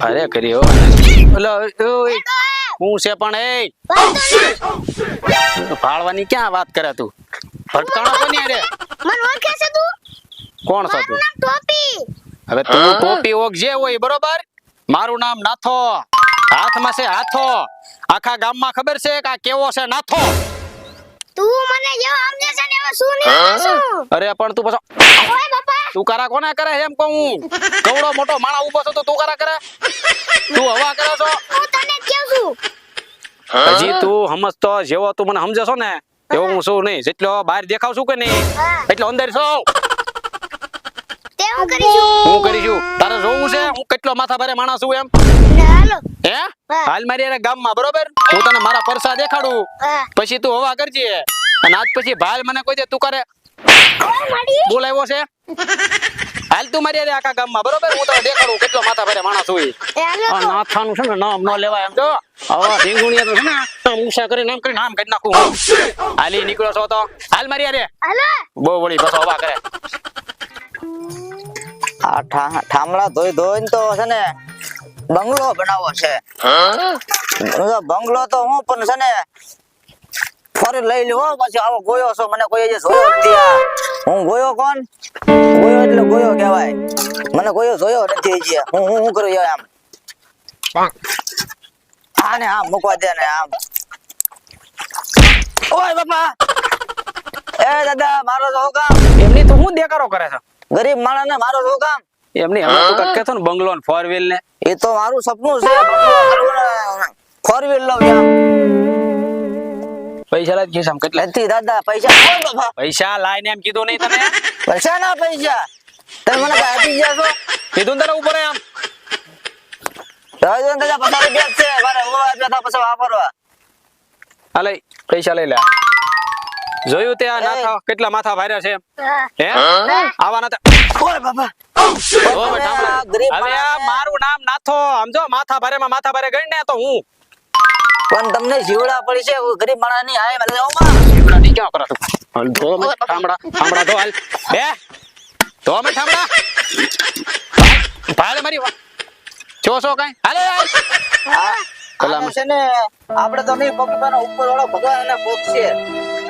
અરે કરી ઓલો ઓય, હું છે પણ એ. ફાળવાની ક્યાં વાત કરે તું? ભટકાણો કોની અરે મન ઓળખે છે તું? કોણ છો તું? ટોપી. હવે તું ટોપી ઓક જે હોય બરોબર? મારું નામ નાથો. હાથમાં છે હાથો. આખા ગામમાં ખબર છે કે આ કેવો છે નાથો? તું મને જો સમજે છે ને એવો શું નહીં અરે પણ તું પાછો ઓય બાપા. તું કરા કોને કરે એમ કહું? કવડો મોટો માણા ઊભો છો તો તું કરા કરે? તું હવા કરો છો. હું તને કહું છું. હજી તું સમજતો જેવો તું મને સમજે છો ને એવો હું છું નહીં. જેટલો બહાર દેખાવ છું કે નહીં. એટલો અંદર છો. હું કરીશું. તારે જોવું છે હું કેટલો માથા ભારે માણસ છું એમ? ને હે? હાલ મારી ગામમાં બરોબર? હું તને મારા પરસા દેખાડું. પછી તું હવા કરજે. અને આજ પછી ભાલ મને કોઈ દે. તું કરે બોલાવ્યો છે? હાલ તું મારી આખા ગામમાં બરોબર? હું તને દેખાડું કેટલો માથા ભારે માણસ આ નાથાનું છે ને નામ ન લેવાય એમ તો આવા ઢીંગુણિયા તો છે ને આમ ઊંચા કરીને આમ કરીને આમ કરી નાખું. હું હાલી નીકળો છો તો. હાલ મારી હારે. બહુ વળી બસ હવા કરે. આ ઠામડા ધોઈ ધોઈને તો છે ને બંગલો બનાવો છે. બંગલો તો હું પણ છે ને ફરી લઈ લ્યો પછી આવો ગયો છો મને કોઈ જોયો નથી આ. હું ગોયો કોણ? ગોયો એટલે ગોયો કહેવાય. મને ગોયો જોયો નથી હજી. હું હું હું કરું યાર આમ. ને આમ મૂકવા દે ને આમ. ઓય બાપા! એ દાદા મારો જો કામ? એમની તો હું દેકારો કરે છે? ગરીબ માણસ ને મારો જો કામ? એમની હમણાં તું કહેતો ને બંગલો ને ફોર વ્હીલ ને. એ તો મારું સપનું છે ફોર વ્હીલ લઉં એમ પૈસા લાવી ખિસ્સામાં કેટલા? નથી દાદા પૈસા કોણ બાપા પૈસા લાઈને એમ કીધું નહીં તમે પૈસા ના પૈસા. તમે મને કઈ આપી કીધું તને ઉપર એમ? હવે દાદા પચાસ રૂપિયા છે. મારે હું આપ્યા પછી વાપરવા. આ લઈ પૈસા લઈ લે. જોયું તે આ નાથા કેટલા માથા ભાર્યા છે હે. આવા નાથા ઓય બાપા. ઓ બેટા, હવે આ મારું નામ નાથો. સમજો માથા ભારે માં માથા ભારે ગઈ ને તો હું પણ તમને જીવડા પડી છે ગરીબ માણસની આય મને ઠામડા ની ક્યાં કરા તું? હાલ ધો મે ઠામડા ઠામડા ધો હાલ. બે. ધો મે ઠામડા ભાઈ, ભાઈ મારી વા- જો છો કઈ? હાલે હાલ. આ પેલા છે ને આપણે તો નહીં પગવાનો ઉપર વાળો ભગવાન અને ભોગ છે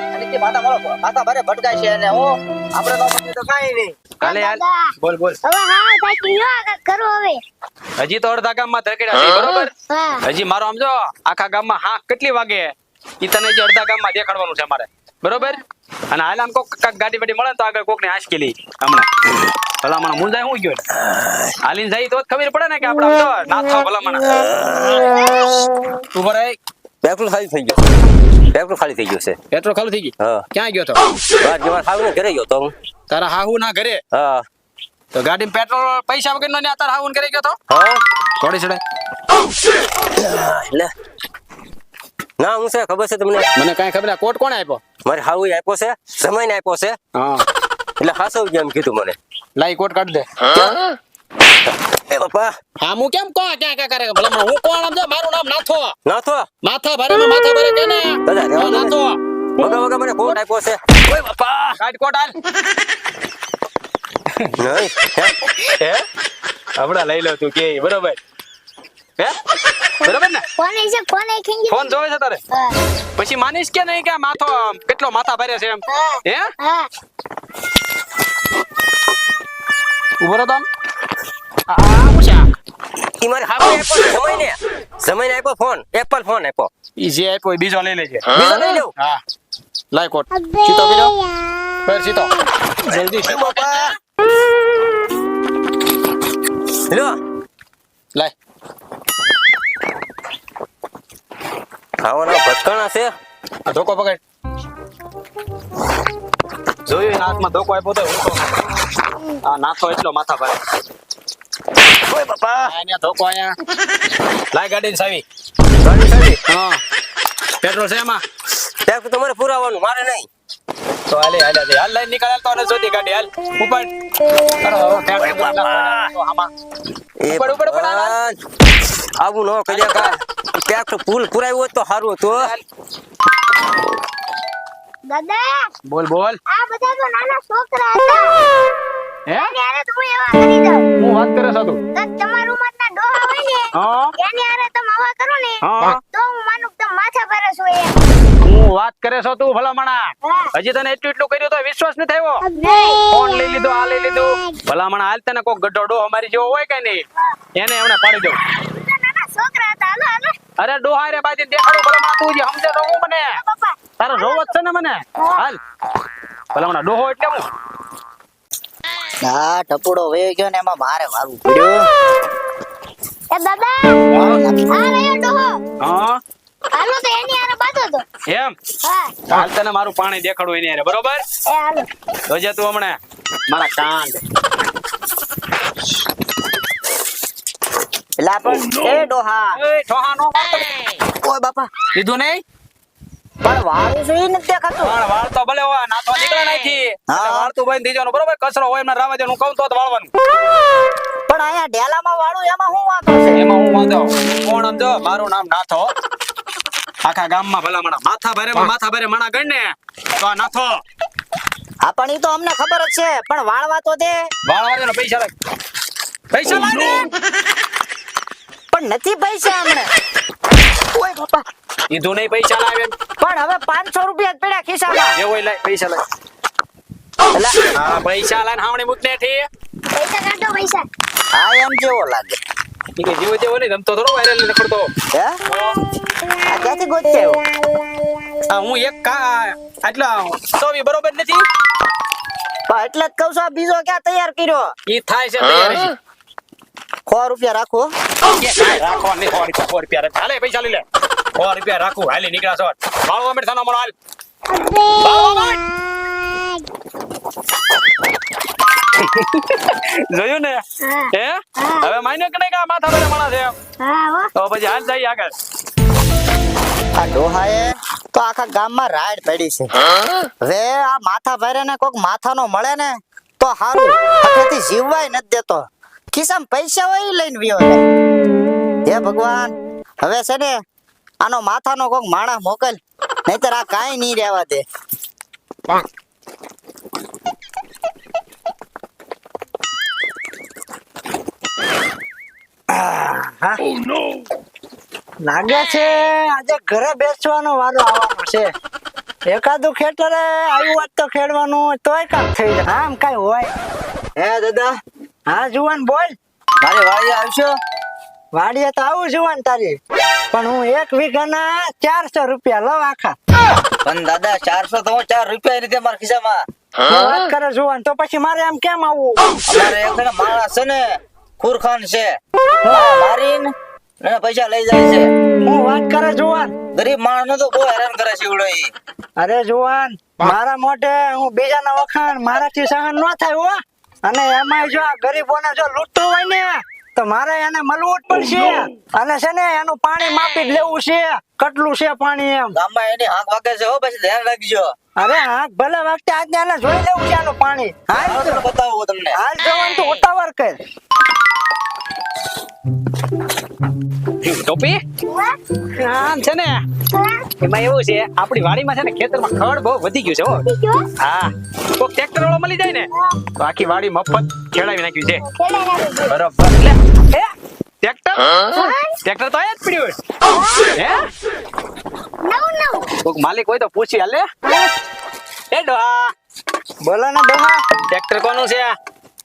અને તે માતા વાળો માતા ભારે ભટકાય છે અને હું આપણે નો તો કાંઈ નહીં. હાલે. યાર બોલ બોલ. હવે હા ભાઈ ગયો કરો હવે. હજી તો અડધા ગામમાં ધરકેડા છે બરોબર? હજી મારો સમજો આખા ગામમાં હા કેટલી વાગે? ઈ તને જે અડધા ગામમાં દેખાડવાનું છે મારે. બરોબર? અને હાલ આમ કોક ગાડી વાડી મળે ને તો આગળ કોક ને આંચકી હમણાં. ભલામણ મુંજાય હું ગયો ને હાલીને જાય તો જ ખબર પડે ને કે આપણે આમ તો ભલામણ. તું ભરાય બેકુલ ખાલી થઈ ગયો. પેટ્રોલ ખાલી થઈ ગયો છે. પેટ્રોલ ખાલી થઈ ગયું? હા. ક્યાં ગયો તો? બાર જેવા ને ઘરે ગયો તો. હું તારા હાહુ ના ઘરે? હા. તો ગાડીમાં પેટ્રોલ પૈસા વગર નો તારા હાહુ ઘરે ગયો તો? હા. થોડી છડે. એટલે. ના હું છે ખબર છે તમને? મને કઈ ખબર ના કોટ કોણે આપ્યો? મારે હાહુ આપ્યો છે સમય ને આપ્યો છે. હા. એટલે હાસો એમ કીધું મને. લાઈ કોટ કાઢ દે. એ બાપા હા હું કેમ કહો? ક્યાં ક્યાં કરે ભલામણ હું કોણ સમજો મારું નામ નાથો. ના માથા ભારે માથા ભારે કે ને? દાદા, રહેવા દો ને. નાથો. વગા વગા મને કોટ આપ્યો છે. ઓય બાપા કાઢ કોટ હાલ. નહીં. હે? હે? હમણાં લઈ લો તું કે બરોબર. હે? બરોબર ને? કોને છે? કોને ખીંગી? ફોન જોવે છે તારે? પછી માનીશ કે નહીં કે માથો કેટલો માથા ભારે છે એમ? હે. ઊભો રહો તો આમ. આ આ છે ઈ મારે હાવું આપ્યો સમય ને સમય ને આપ્યો ફોન. એપલ ફોન આપ્યો. ઈ જે આપ્યો એ બીજો લઈ લેજે. બીજો લઈ લઉં હા. લાય કોટ. સીતો બીજો? ફેર સીતો જલ્દી. ઓય બાપા? લ્યો લાય. ખાવાના ભટકાણા છે. આ ધોકો પકડ. જોયું હાથમાં ધોકો આપ્યો તો હું આ નાથો એટલો માથા ભારે ઓય પપ્પા. અહીંયા ધોકો અહીંયા લાય ગાડી સાવી. ગાડી સાવી? હા. પેટ્રોલ છે એમાં? ત્યાં તો તમારે પુરાવાનું મારે નહીં. તો હાલે હાલે હાલે. હાલ લઈને નીકળાલ તો જોતી ગાડી. હાલ ઉપર કરો, હવે નાખો આમાં. ઉપર, ઉપર, ઉપર. આવું ન કર્યા કા ક્યાંક ફૂલ હોત તો સારું હતું દાદા બોલ બોલ. આ બધા તો નાના છોકરા હતા. હે? ત્યારે તો એવા કરી દઉં. હું વાત કરે છે તું. તમારું મત ના ડોહા હોય ને હા. એની હારે તમે હવા કરો ને તો હું માનું કે માથા પર છો એમ. હું વાત કરે છો તું ભલામણા. હજી તને એટલું એટલું કર્યું તો વિશ્વાસ નથી થયો ફોન લઈ લીધો આ લઈ લીધું. ભલામણા હાલ તને કોક ગઢો ડોહ અમારી જેવો હોય કે નહીં? એને એમને પાડી દઉં છોકરા હતા હાલો હાલો. અરે ડોહા રે બાજી દેખાડો ભલામણા તું જે સમજે તો હું મને. તારો રોવ જ છે ને મને. હાલ. ભલામણા ડોહો એટલે હું. હા ટપુડો વયો ગયો ને એમાં મારે મારું પડ્યું. એ દાદા આ રહ્યો ડોહો હા. હાલો તો એની આરે બાંધો તો. એમ? હા. હાલ તને મારું પાણી દેખાડું એની આરે બરોબર? એ હાલો. જોજે તું હમણે. મારા કાંડ એટલે પણ એ ડોહા. એ ઠોહાનો ઓય બાપા. લીધું નહીં? પણ વારું છે નથી દેખાતું. પણ વાળ તો ભલે હોય નીકળે નાખી હા. વાળ તું બંધ થઈ જવાનું બરોબર કચરો હોય એમને રાવા દેવાનું કહું તો વાળવાનું. પણ અહીંયા ઢેલામાં વાળું એમાં શું વાંધો છે? એમાં હું વાંધો? કોણ સમજો મારું નામ નાથો. આખા ગામમાં ભલામણા. માથા ભરે માથા ભરે મણા ગણ ને. તો આ નાથો. હા પણ ઈ તો અમને ખબર જ છે. પણ વાળવા તો દે. વાળવા દે પૈસા લાગ. પૈસા લાગ પણ નથી પૈસા અમને. ઓય બાપા. કીધું નહીં પૈસા લાવે પણ હવે પાંચસો રૂપિયા જ પડ્યા ખિસ્સામાં. હોય લાય પૈસા લાય. હા પૈસા લાઈને હાવણી મૂકને થી પૈસા કાઢો પૈસા. આ એમ જેવો લાગે? કે જીવો જેવો નહીં ધમતો થોડો વાયરલ નીકળતો હે? આ ક્યાંથી એવું આ હું એક કા આટલા સોવી બરોબર નથી? પણ એટલે જ કહું છું આ બીજો ક્યાં તૈયાર કર્યો? ઈ થાય છે તૈયાર છે. સો રૂપિયા રાખો. રાખો નહીં સો રૂપિયા સો રૂપિયા હાલે પૈસા લઈ લે. સો રૂપિયા રાખું. હાલે નીકળ્યા છો. ભાળવા માંડ થાનો મળો હાલ ભાળવા. જોયું ને? હે. હવે માન્યો કે નહીં કે માથા પર માણસ છે? એમ? હા હો. તો પછી હાલ જઈએ આગળ. આ ડોહાએ તો આખા ગામમાં રાડ પડી છે. હવે આ માથા ભરે ને કોક માથાનો મળે ને તો હારું. હકેથી જીવવાય નથી દેતો. ખિસ્સામાં પૈસા હોય ઈ લઈને વિયો જાય હે ભગવાન? હવે છે ને આનો માથાનો કોક માણા મોકલ નહીતર આ કાઈ નહીં રહેવા દે. લાગે છે આજે ઘરે બેસવાનો વારો આવવાનો છે. એકાદું ખેતરે આવ્યું હોત તો ખેડવાનું તોય કામ થઈ જાય. આમ કઈ હોય. હે દાદા. હા જુવાન બોલ. મારી વાડી આવશો? વાડીએ તો આવું જુવાન તારી. પણ હું એક વીઘાના ચારસો રૂપિયા લઉં આખા. પણ દાદા ચારસો તો ચાર રૂપિયા રીતે મારા ખિસ્સામાં. વાત કરે જુવાન તો પછી મારે આમ કેમ આવવું? મારે માણસ છે ને ખૂરખાન છે. મારીન ને પૈસા લઈ જાય છે. હું વાત કરે જુવાન. ગરીબ માણસ તો બહુ હેરાન કરે છે એવડો અરે જુવાન મારા મોઢે હું બીજાના વખાણ મારાથી સહન ન થાય હો. અને એમાં જો આ ગરીબોને જો લૂંટતો હોય ને તો મારે એને મળવું જ પડશે. અને છે ને એનું પાણી માપી જ લેવું છે. કેટલું છે પાણી એમ? ગામમાં એની હાંક વાગે છે હો પછી ધ્યાન રાખજો. અરે હા ભલે વાગતે આજે એને જોઈ લેવું છે આનું પાણી. હાલ હાલો બતાવું તમને. હાલ જવાનું તો ઉતાવળ કર. ટોપી? આમ છે ને. એમાં એવું છે આપણી વાડીમાં છે ને ખેતરમાં ખડ બહુ વધી ગયું છે હો. હા. કોક ટ્રેક્ટર વાળો મળી જાય ને તો આખી વાડી મફત ખેડાવી નાખ્યું છે. બરોબર. એટલે હે? ટ્રેક્ટર? ટ્રેક્ટર તો આયા જ પડ્યું હે? કોક માલિક હોય તો પૂછી હાલે. એ ડોહા. બોલો ને ડોહા. ટ્રેક્ટર કોનું છે?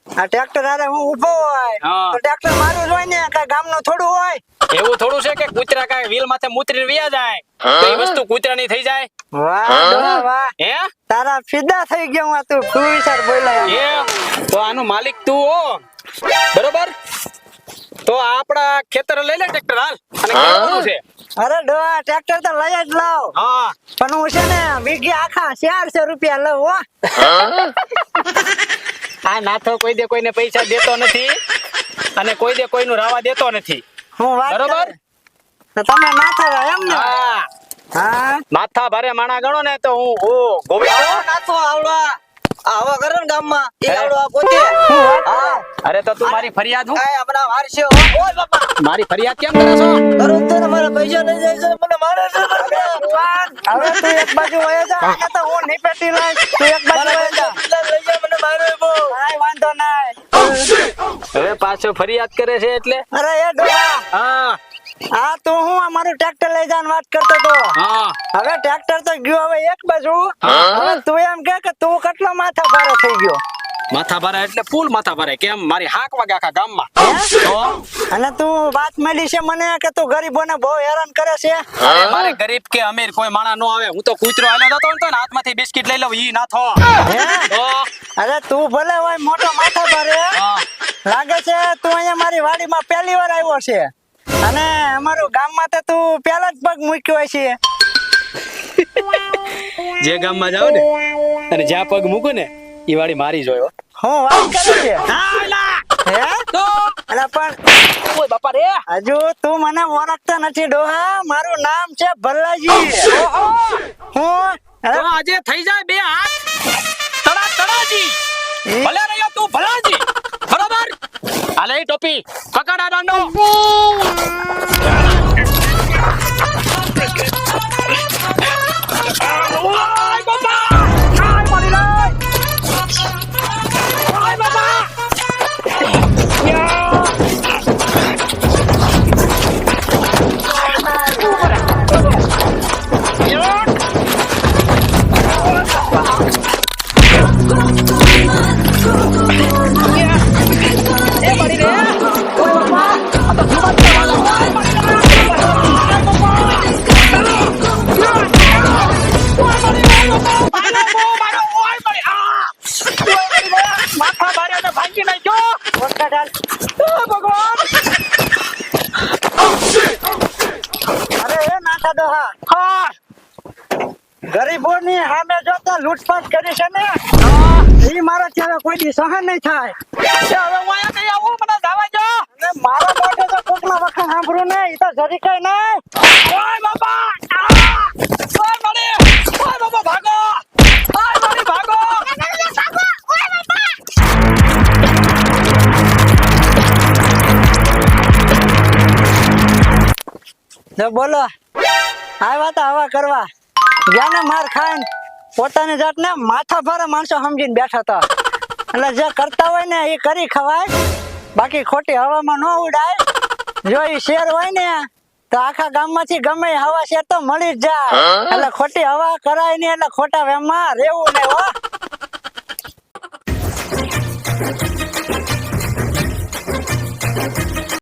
આ ટ્રેક્ટર હારે હું ઊભો હોય તો ટ્રેક્ટર મારું જ હોય ને કઈ ગામનું થોડું હોય. એવું થોડું છે કે કૂતરા કાય વ્હીલ માથે મૂતરીને વ્યા જાય? તો એ વસ્તુ કૂતરાની થઈ જાય? વાહ વાહ હે? તારા ફિદા થઈ ગયો હું તું તું વિચાર બોલાય. એ તો આનો માલિક તું હો. બરોબર? તો આપડા ખેતર લઈ લે ટ્રેક્ટર હાલ. અને ખેડવાનું છે? અરે ડોહા ટ્રેક્ટર તો લઈ જ લાવ. હા. પણ હું છે ને વીઘે આખા ચારસો રૂપિયા લઉં હો. આ નાથો કોઈ દે કોઈને પૈસા દેતો નથી અને કોઈ દે કોઈનું રાવા દેતો નથી. હું વાત બરોબર. તમે નાથો એમ ને? હા. હા? માથા ભારે માણા ગણો ને તો હું ઓ ગોવિંદ નાથો આવડવા આ હવા કરે ને ગામમાં. એ આવડો આ પોતે. હું અરે તો તું મારી ફરિયાદ હું એ આપણા વારસે ઓય બાપા. મારી ફરિયાદ કેમ કરે છો? અરે તો મારા પૈસા લઈ જાય છે મને મારે છે. હવે તું એક બાજુ વયો જા. તો હું નીપેટી લઈ તું એક બાજુ વયો જા. લઈ જા મને મારે બહુ કાંઈ વાંધો નહીં હવે પાછો ફરિયાદ કરે છે એટલે? અરે એ ડોહા! હા. આ તું હું અમારું ટ્રેક્ટર લઈ જવાની વાત કરતો તો. હવે ટ્રેક્ટર તો ગયો હવે એક બાજુ. હવે તું એમ કે કે તું કેટલો માથા ભારે થઈ ગયો? માથા ભારે એટલે ફૂલ માથા ભારે કેમ? મારી હાક વાગે આખા ગામમાં. અને તું વાત મળી છે મને કે તું ગરીબોને બહુ હેરાન કરે છે? અરે મારે ગરીબ કે અમીર કોઈ માણા નો આવે. હું તો કૂતરો આલ્યો હતો ને તો ને હાથમાંથી બિસ્કિટ લઈ લઉં ઈ ના થો અરે તું ભલે હોય મોટો માથા ભારે હા. લાગે છે તું અહીંયા મારી વાડીમાં પહેલી વાર આવ્યો છે. અને અમારું ગામમાં તો તું પહેલા જ પગ મૂક્યો હોય છે જે ગામમાં જાવ ને અને જ્યાં પગ મૂકો ને એ વાડી મારી જોયો હું. વાત કરું છે. હે તો? અરે પણ ઓય બાપા રે. હજુ તું મને ઓળખતો નથી ડોહા. મારું નામ છે ભલ્લાજી. હું? આજે થઈ જાય બે હાથ. તડા તડાજી ભલે રહ્યો તું ભલાજી હાલે ઈ ટોપી. પકડ દાંડો. ઓય લૂંટફાટ કરી છે ને? એ મારા ત્યારે કોઈ દી સહન નહીં થાય. હવે હું અહીંયા નહીં આવું મને જવા જો મારા માટે તો કોકના વખત સાંભળું ને એ તો જરી કઈ નહીં. ઓય બાપા ઓય મારી ઓય બાપા ભાગો. ઓય ભાગો. બોલો આવ્યા તો હવા કરવા. ગયા ને માર ખાઈને. પોતાની જાતને માથા ભારે માણસો સમજીને બેઠા હતા. એટલે જે કરતા હોય ને એ કરી ખવાય. બાકી ખોટી હવામાં ન ઉડાય. જો એ શેર હોય ને તો આખા ગામમાંથી ગમે હવા શેર તો મળી જ જાય. એટલે ખોટી હવા કરાય નહીં એટલે ખોટા વેમમાં રહેવું નહીં હો.